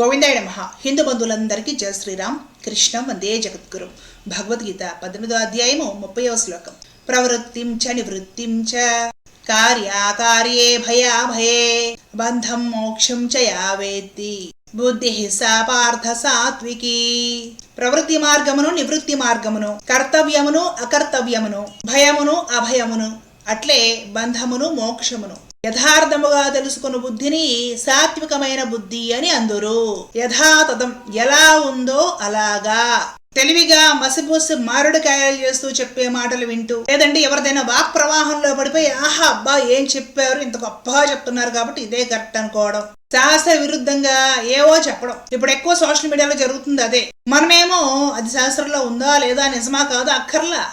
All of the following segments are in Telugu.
గోవిందాయ నమ. హిందూ బంధువులందరికీ జయ శ్రీరామ్. కృష్ణ వందే జగద్గురు. భగవద్గీత పద్దెనిమిదో అధ్యాయము ముప్పైవ శ్లోకం. ప్రవృత్తిం చ నివృత్తిం చ కార్యాకార్యే భయాభయే బంధం మోక్షం చ యావేత్తి బుద్ధి సా పార్థ సాత్వికి. ప్రవృత్తి మార్గమును నివృత్తి మార్గమును కర్తవ్యమును అకర్తవ్యమును భయమును అభయమును. అట్లే బంధమును మోక్షమును. యథార్థముగా తెలుసుకున్న బుద్ధిని సాత్వికమైన బుద్ధి అని అందురు. యథాతథం ఎలా ఉందో అలాగా. తెలివిగా మసిపూసి మారుడికాయలు చేస్తూ చెప్పే మాటలు వింటూ లేదంటే ఎవరిదైనా వాక్ ప్రవాహంలో పడిపోయి ఆహా అబ్బా ఏం చెప్పారు? ఇంత గొప్పగా చెప్తున్నారు కాబట్టి ఇదే కరెక్ట్ అనుకోవడం. శాస్త్ర విరుద్ధంగా ఏవో చెప్పడం. ఇప్పుడు ఎక్కువ సోషల్ మీడియాలో జరుగుతుంది అదే. మనమేమో అది శాస్త్రంలో ఉందా లేదా నిజమా కాదు అక్కర్లా.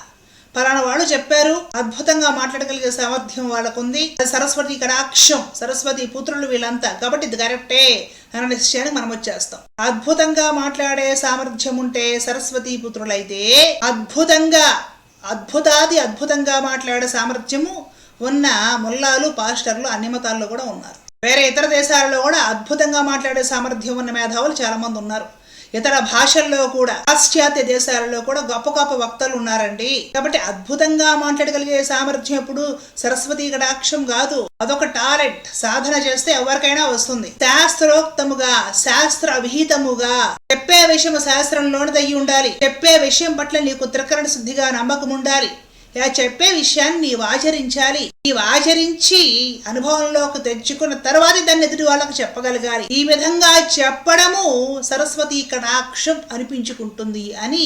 పలానా వాళ్ళు చెప్పారు. అద్భుతంగా మాట్లాడగలిగే సామర్థ్యం వాళ్ళకుంది. అది సరస్వతి కడాక్షం సరస్వతి పుత్రులు వీళ్ళంతా. కాబట్టి ఇది కరెక్టే. అన్న నిశ్చయానికి మనం వచ్చేస్తాం. అద్భుతంగా మాట్లాడే సామర్థ్యం ఉంటే సరస్వతి పుత్రులైతే అద్భుతంగా అద్భుతాది అద్భుతంగా మాట్లాడే సామర్థ్యము ఉన్న ముల్లాలు పాస్టర్లు అన్ని మతాల్లో కూడా ఉన్నారు. వేరే ఇతర దేశాలలో కూడా అద్భుతంగా మాట్లాడే సామర్థ్యం ఉన్న మేధావులు చాలా మంది ఉన్నారు. ఇతర భాషల్లో కూడా పాశ్చాత్య దేశాలలో కూడా గొప్ప గొప్ప వక్తలు ఉన్నారండి. కాబట్టి అద్భుతంగా మాట్లాడగలిగే సామర్థ్యం ఎప్పుడు సరస్వతి కటాక్షం కాదు. అదొక టాలెంట్. సాధన చేస్తే ఎవరికైనా వస్తుంది. శాస్త్రోక్తముగా శాస్త్ర విహితముగా చెప్పే విషయం శాస్త్రంలోనిదయ్యి ఉండాలి చెప్పే విషయం పట్ల నీకు త్రికరణ శుద్ధిగా నమ్మకం ఉండాలి ఇలా చెప్పే విషయాన్ని నీవు ఆచరించాలి. నీవు ఆచరించి అనుభవంలోకి తెచ్చుకున్న తర్వాత దాన్ని ఎదుటి వాళ్ళకు చెప్పగలగాలి. ఈ విధంగా చెప్పడము సరస్వతి కటాక్షం అనిపించుకుంటుంది అని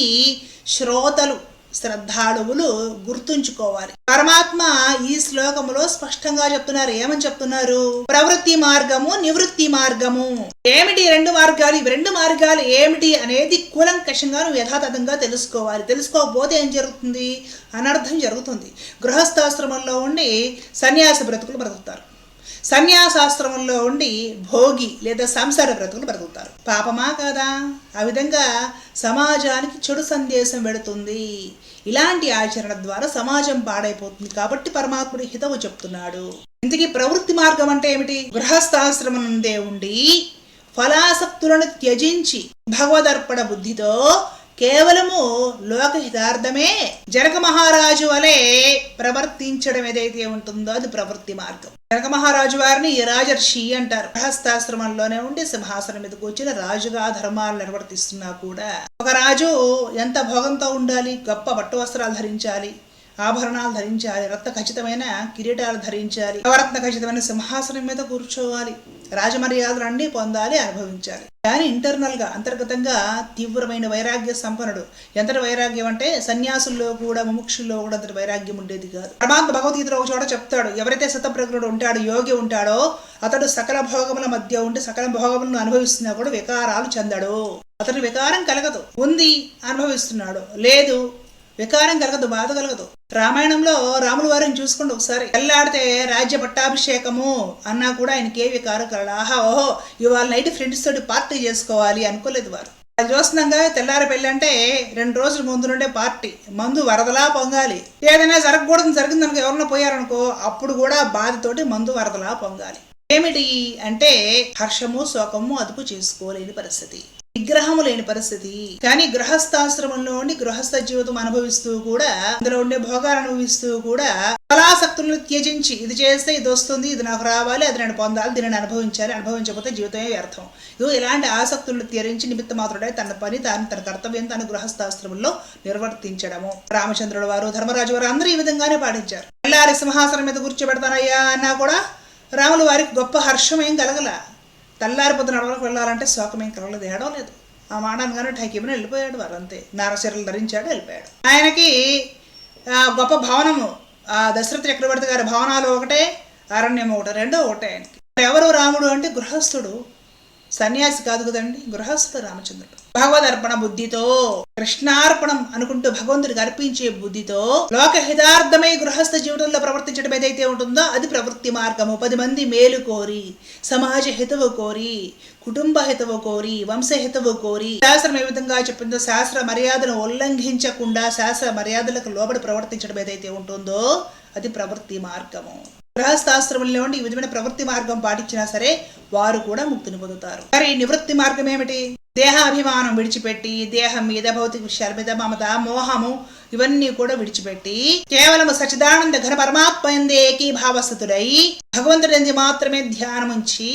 శ్రోతలు శ్రద్ధాళువులు గుర్తుంచుకోవాలి. పరమాత్మ ఈ శ్లోకములో స్పష్టంగా చెప్తున్నారు. ఏమని చెప్తున్నారు? ప్రవృత్తి మార్గము నివృత్తి మార్గము. ఏమిటి రెండు మార్గాలు? ఇవి రెండు మార్గాలు ఏమిటి అనేది కూలంకషంగా నువ్వు యథాతథంగా తెలుసుకోవాలి. తెలుసుకోకపోతే ఏం జరుగుతుంది? అనర్థం జరుగుతుంది. గృహస్థాశ్రమంలో ఉండి సన్యాస బ్రతుకులు బ్రతుకుతారు. సన్యాసాశ్రమంలో ఉండి భోగి లేదా సంసార బ్రతుకులు బ్రతుకుతారు. పాపమా కాదా? ఆ విధంగా సమాజానికి చెడు సందేశం పెడుతుంది ఇలాంటి ఆచరణ ద్వారా సమాజం పాడైపోతుంది కాబట్టి పరమాత్ముడి హితవు చెప్తున్నాడు. ఇంతకీ ప్రవృత్తి మార్గం అంటే ఏమిటి? గృహస్థాశ్రమం నుండే ఉండి ఫలాసక్తులను త్యజించి భగవదర్పణ బుద్ధితో కేవలము లోకహితార్థమే. జనక మహారాజు వలె ప్రవర్తించడం ఏదైతే ఉంటుందో అది ప్రవృత్తి మార్గం. జనక మహారాజు వారిని ఈ రాజర్షి అంటారు. గృహస్థాశ్రమంలోనే ఉండి సింహాసనం మీద కూర్చుని రాజుగా ధర్మాలు నిర్వర్తిస్తున్నా కూడా ఒక రాజు ఎంత భోగంతో ఉండాలి గొప్ప పట్టు వస్త్రాలు ధరించాలి ఆభరణాలు ధరించాలి రక్త ఖచ్చితమైన కిరీటాలు ధరించాలి నవరత్న ఖచ్చితమైన సింహాసనం మీద కూర్చోవాలి రాజమర్యాదలు అన్నీ పొందాలి అనుభవించాలి. కానీ ఇంటర్నల్గా అంతర్గతంగా తీవ్రమైన వైరాగ్య సంపన్నుడు. ఎంత వైరాగ్యం అంటే సన్యాసుల్లో కూడా ముముక్షుల్లో కూడా అంతటి వైరాగ్యం ఉండేది కాదు. పరమాత్మ భగవద్గీతలో ఒక చోట చెప్తాడు ఎవరైతే శతప్రజ్ఞుడు ఉంటాడో యోగి ఉంటాడో అతడు సకల భోగముల మధ్య ఉండి సకల భోగములను అనుభవిస్తున్నా కూడా వికారాలు చెందాడు. అతడు వికారం కలగదు. ఉంది అనుభవిస్తున్నాడు. లేదు వికారం కలగదు బాధ కలగదు. రామాయణంలో రాముల వారిని చూసుకోండి ఒకసారి. తెల్లాడితే రాజ్య పట్టాభిషేకము అన్నా కూడా ఆయనకి ఏ వికారం కలగదు. ఆహా ఓహో ఇవాళ నైట్ ఫ్రెండ్స్ తోటి పార్టీ చేసుకోవాలి అనుకోలేదు వారు. అది చూస్తున్నాగా తెల్లారి పెళ్ళి అంటే రెండు రోజుల ముందు నుండే పార్టీ. మందు వరదలా పొంగాలి. ఏదైనా జరగకూడదు జరిగింది అనుకో ఎవరన్నా పోయారనుకో అప్పుడు కూడా బాధతోటి మందు వరదలా పొంగాలి. ఏమిటి అంటే హర్షము శోకము అదుపు చేసుకోలేని పరిస్థితి. విగ్రహము లేని పరిస్థితి. కానీ గృహస్థాశ్రమంలో ఉండి గృహస్థ జీవితం అనుభవిస్తూ కూడా అందులో ఉండే భోగాలు అనుభవిస్తూ కూడా కళాసక్తులను త్యజించి ఇది చేస్తే ఇది వస్తుంది ఇది నాకు రావాలి అది నేను పొందాలి దీనిని అనుభవించాలి అనుభవించకపోతే జీవితమే వ్యర్థం. ఇది ఇలాంటి ఆసక్తులను త్యరించి నిమిత్త మాత్రుడే తన పని తాను తన కర్తవ్యం తన గృహస్థాశ్రమంలో నిర్వర్తించడము. రామచంద్రుడు వారు ధర్మరాజు వారు అందరూ ఈ విధంగానే పాటించారు. ఎల్లారి సింహాసనం మీద కూర్చోబెడతానయ్యా అన్నా కూడా రాములు వారికి గొప్ప హర్షం ఏం కలగల. తెల్లారి పొద్దున అడవులకు వెళ్ళాలంటే శోకమేం కలగలేదు ఏడో లేదు ఆ మాటను కానీ ఠైకిమని వెళ్ళిపోయాడు వారు అంతే. నారచీరలు ధరించాడు వెళ్ళిపోయాడు. ఆయనకి గొప్ప భవనము ఆ దశరథ చక్రవర్తి గారి భవనాలు ఒకటే అరణ్యం ఒకటి రెండో ఒకటే ఆయనకి. ఎవరు రాముడు అంటే గృహస్థుడు. సన్యాసి కాదు కదండి గృహస్థుడు రామచంద్రుడు. భగవదర్పణ బుద్ధితో కృష్ణార్పణం అనుకుంటూ భగవంతుడికి అర్పించే బుద్ధితో లోక హితార్థమై గృహస్థ జీవితంలో ప్రవర్తించడం ఏదైతే ఉంటుందో అది ప్రవృత్తి మార్గము. పది మంది మేలు కోరి సమాజ హితవు కోరి కుటుంబ హితవు కోరి వంశహితవు కోరి శాస్త్రం ఏ విధంగా చెప్పిందో శాస్త్ర మర్యాదను ఉల్లంఘించకుండా శాస్త్ర మర్యాదలకు లోబడి ప్రవర్తించడం ఏదైతే ఉంటుందో అది ప్రవృత్తి మార్గము. గృహస్థాశ్రమంలో ఉండి ఈ విధమైన ప్రవృత్తి మార్గం పాటించినా సరే వారు కూడా ముక్తిని పొందుతారు. మరి నివృత్తి మార్గం ఏమిటి? దేహాభిమానం విడిచిపెట్టి దేహం మీద భౌతిక విషయాల మీద మమత మోహము ఇవన్నీ కూడా విడిచిపెట్టి కేవలం సచిదానంద ఘన పరమాత్మ ఎందే ఏకీభావస్థుడై భగవంతుడి మాత్రమే ధ్యానముంచి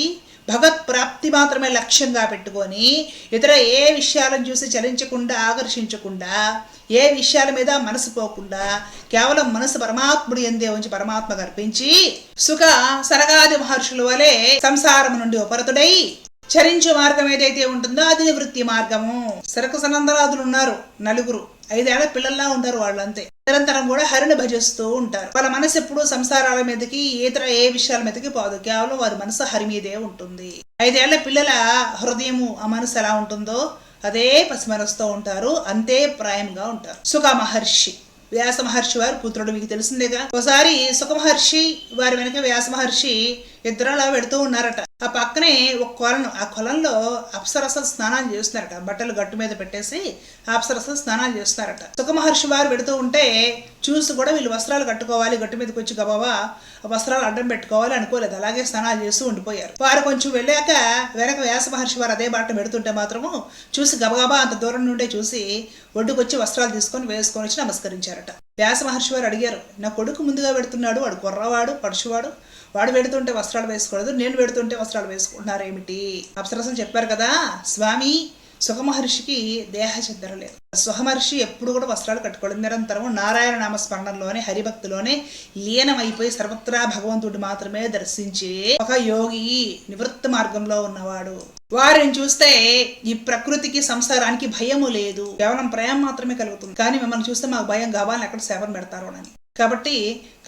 భగవత్ ప్రాప్తి మాత్రమే లక్ష్యంగా పెట్టుకొని ఇతర ఏ విషయాలను చూసి చలించకుండా ఆకర్షించకుండా ఏ విషయాల మీద మనసు పోకుండా కేవలం మనసు పరమాత్ముడు ఎందే ఉంచి పరమాత్మ కల్పించి సుఖ సరగాది మహర్షుల వలె సంసారం నుండి ఉపరతుడై చరించు మార్గం ఏదైతే ఉంటుందో అది నివృత్తి మార్గము. సరక సనందరాదులు ఉన్నారు నలుగురు. ఐదేళ్ళ పిల్లల్లా ఉంటారు వాళ్ళంతే. నిరంతరం కూడా హరిని భజిస్తూ ఉంటారు. వాళ్ళ మనసు ఎప్పుడు సంసారాల మీదకి ఇతర ఏ విషయాల మీదకి పోదు. కేవలం వారి మనసు హరి మీదే ఉంటుంది. ఐదేళ్ళ పిల్లల హృదయము ఆ మనసు ఎలా ఉంటుందో అదే పసిమనసుతో ఉంటారు. అంతే ప్రాయంగా ఉంటారు. సుఖ మహర్షి. వ్యాస మహర్షి వారి పుత్రుడు మీకు తెలిసిందేగా. ఒకసారి సుఖ మహర్షి వారి వెనక వ్యాస మహర్షి ఇద్దరు అలా పెడుతూ ఉన్నారట. ఆ పక్కనే ఒక కొలను ఆ కొలంలో అప్సరసలు స్నానాలు చేస్తున్నారట. బట్టలు గట్టు మీద పెట్టేసి అప్సరసలు స్నానాలు చేస్తున్నారట. సుఖ మహర్షి వారు పెడుతూ ఉంటే చూసి కూడా వీళ్ళు వస్త్రాలు కట్టుకోవాలి గట్టు మీదకి వచ్చి గబావా ఆ వస్త్రాలు అడ్డం పెట్టుకోవాలి అనుకోలేదు. అలాగే స్నానాలు చేస్తూ ఉండిపోయారు. వారు కొంచెం వెళ్ళాక వెనక వ్యాస మహర్షి వారు అదే బాట పెడుతుంటే మాత్రము చూసి గబగబా అంత దూరం నుండే చూసి ఒడ్డుకొచ్చి వస్త్రాలు తీసుకొని వేసుకొని వచ్చి నమస్కరించారట. వ్యాస మహర్షి వారు అడిగారు నా కొడుకు ముందుగా పెడుతున్నాడు వాడు కుర్రవాడు పడుచువాడు. వాడు పెడుతుంటే వస్త్రాలు వేసుకోలేదు నేను పెడుతుంటే వస్త్రాలు వేసుకుంటున్నారేమిటి అప్సరసం చెప్పారు కదా స్వామి సుఖమహర్షికి దేహ చిద్దర లేదు. సుఖమహర్షి ఎప్పుడు కూడా వస్త్రాలు కట్టుకోవడం నిరంతరం నారాయణ నామస్మరణలోనే హరిభక్తిలోనే లీనమైపోయి సర్వత్రా భగవంతుడు మాత్రమే దర్శించి ఒక యోగి నివృత్త మార్గంలో ఉన్నవాడు. వారిని చూస్తే ఈ ప్రకృతికి సంసారానికి భయము లేదు. కేవలం ప్రేమ మాత్రమే కలుగుతుంది. కానీ మిమ్మల్ని చూస్తే మాకు భయం. కావాలని ఎక్కడ సేవను పెడతారు అని. కాబట్టి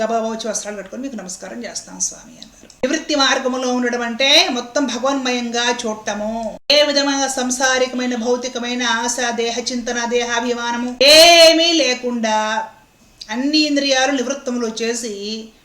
గబాబా వచ్చి వస్త్రాలు కట్టుకొని మీకు నమస్కారం చేస్తాను స్వామి అన్నారు. నివృత్తి మార్గములో ఉండడం అంటే మొత్తం భగవన్మయంగా చూడటము. ఏ విధమైన సంసారికమైన భౌతికమైన ఆశ దేహ చింతన దేహాభిమానము ఏమీ లేకుండా అన్ని ఇంద్రియాలు నివృత్తములు చేసి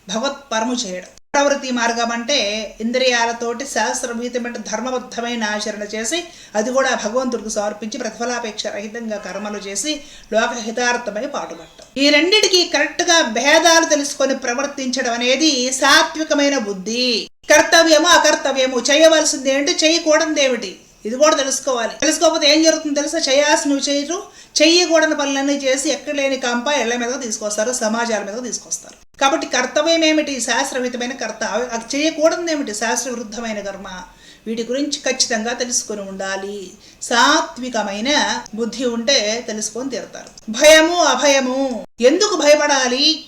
భగవత్ పరము చేయడం. ప్రవృత్తి మార్గం అంటే ఇంద్రియాలతోటి శాస్త్రవీతమైన ధర్మబద్ధమైన ఆచరణ చేసి అది కూడా భగవంతుడికి సమర్పించి ప్రతిఫలాపేక్ష రహితంగా కర్మలు చేసి లోకహితార్థమై పాటుపడటం. ఈ రెండింటికి కరెక్ట్గా భేదాలు తెలుసుకొని ప్రవర్తించడం అనేది సాత్వికమైన బుద్ధి. కర్తవ్యము అకర్తవ్యము. చేయవలసింది ఏంటి? చేయకూడదు ఏమిటి? ఇది కూడా తెలుసుకోవాలి. తెలుసుకోకపోతే ఏం జరుగుతుందో తెలుసా? చేయాల్సి చేయరు. చెయ్యకూడని పనులన్నీ చేసి ఎక్కడ లేని కంప ఇళ్ళ మీద తీసుకొస్తారు సమాజాల మీద తీసుకొస్తారు. కాబట్టి కర్తవ్యం ఏమిటి శాస్త్రవితమైన కర్త అది చేయకూడదు ఏమిటి శాస్త్ర విరుద్ధమైన కర్మ. వీటి గురించి ఖచ్చితంగా తెలుసుకొని ఉండాలి. సాత్వికమైన బుద్ధి ఉంటే తెలుసుకొని తీరుతారు. భయము అభయము. ఎందుకు భయపడాలి?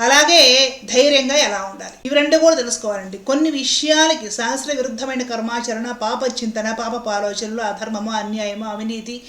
అలాగే ధైర్యంగా ఎలా ఉండాలి? ఇవి రెండు కూడా తెలుసుకోవాలండి. కొన్ని విషయాలకి శాస్త్ర విరుద్ధమైన కర్మాచరణ పాప చింతన పాప ఆలోచనలు అధర్మము అన్యాయము అవినీతి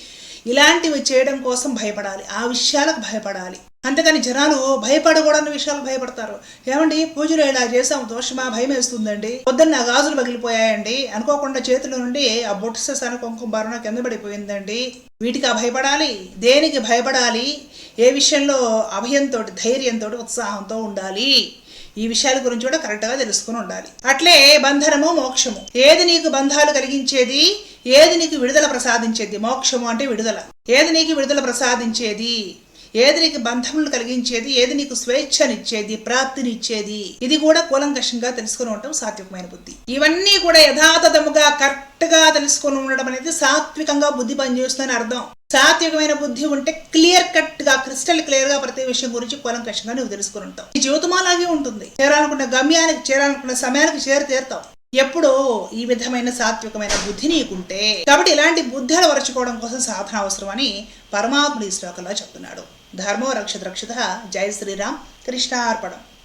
ఇలాంటివి చేయడం కోసం భయపడాలి. ఆ విషయాలకు భయపడాలి. అంతేకాని జనాలు భయపడకూడని విషయాలు భయపడతారు. ఏమండి? పూజలు ఇలా చేసాం దోషమా? భయం వేస్తుందండి పొద్దున్న నా గాజులు పగిలిపోయాయండి. అనుకోకుండా చేతుల నుండి ఆ బొట్టు కుంకుమ బారున కింద పడిపోయిందండి వీటికి ఆ భయపడాలి? దేనికి భయపడాలి? ఏ విషయంలో అభయంతో ధైర్యంతో ఉత్సాహంతో ఉండాలి? ఈ విషయాల గురించి కూడా కరెక్ట్గా తెలుసుకుని ఉండాలి. అట్లే బంధనము మోక్షము. ఏది నీకు బంధాలు కలిగించేది? ఏది నీకు విడుదల ప్రసాదించేది? మోక్షము అంటే విడుదల. ఏది నీకు విడుదల ప్రసాదించేది? ఏది నీకు బంధములు కలిగించేది ఏది నీకు స్వేచ్ఛనిచ్చేది ప్రాప్తినిచ్చేది ఇది కూడా కూలంకషంగా తెలుసుకుని ఉండటం సాత్వికమైన బుద్ధి. ఇవన్నీ కూడా యథాతథముగా కరెక్ట్గా తెలుసుకుని ఉండడం అనేది సాత్వికంగా బుద్ధి పనిచేస్తుందని అర్థం. సాత్వికమైన బుద్ధి ఉంటే క్లియర్ కట్గా క్రిస్టల్ క్లియర్గా ప్రతి విషయం గురించి కూలంకషంగా నువ్వు తెలుసుకుని ఉంటావు. ఈ జీవితం అలాగే ఉంటుంది. చేరాలనుకున్న గమ్యానికి చేరాలనుకున్న సమయానికి చేరు తీరుతావు. ఎప్పుడో ఈ విధమైన సాత్వికమైన బుద్ధి నీకుంటే కాబట్టి ఇలాంటి బుద్ధులు వరచుకోవడం కోసం సాధన అవసరం అని పరమాత్ముడు ఈ శ్లోకంలో చెప్తున్నాడు. ధర్మో రక్షత రక్షిత. జై శ్రీరామ్. కృష్ణార్పణం.